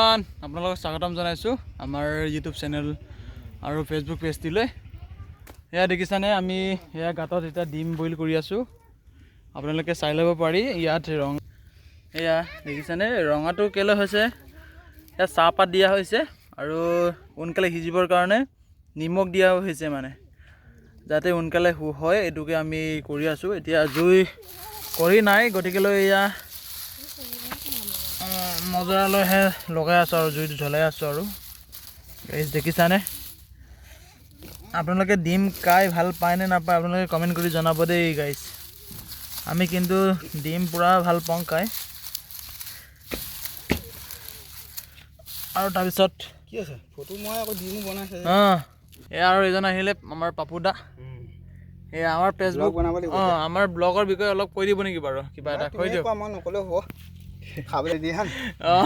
আপোনালোকক স্বাগতম জনাইছোঁ আমাৰ ইউটিউব চেনেল আৰু ফেচবুক পেজটিলৈ এয়া দেখিছানে, আমি এয়া গাঁতত এতিয়া ডিম বইল কৰি আছোঁ। আপোনালোকে চাই ল'ব পাৰি, ইয়াত ৰং এয়া দেখিছানে, ৰঙাটো কেলৈ হৈছে? এয়া চাহপাত দিয়া হৈছে আৰু সোনকালে সিজিবৰ কাৰণে নিমখ দিয়া হৈছে মানে। যাতে সোনকালে হয়, এইটোকে আমি কৰি আছোঁ। এতিয়া জুই কৰি নাই, গতিকেলৈ এয়া মজৰালৈহে লগাই আছোঁ আৰু জুইটো জ্বলাই আছোঁ আৰু। গাইজ দেখিছানে? আপোনালোকে ডিম খাই ভাল পায় নে নাপায় আপোনালোকে কমেণ্ট কৰি জনাব দেই গাইজ আমি কিন্তু ডিম পূৰা ভাল পাওঁ খাই। আৰু তাৰপিছত? কি আছে? ফটো মই আকৌ ডিমো বনাইছে। অঁ এয়া আৰু এজন আহিলে আমাৰ পাপু দা। এয়া আমাৰ ফেচবুক অঁ আমাৰ ব্লগৰ বিষয়ে অলপ কৈ দিব নেকি বাৰু? কিবা এটা কৈ দিয়ক। মই নকলেও হ'ব। ขับไปเลดีฮั่นอ๋อ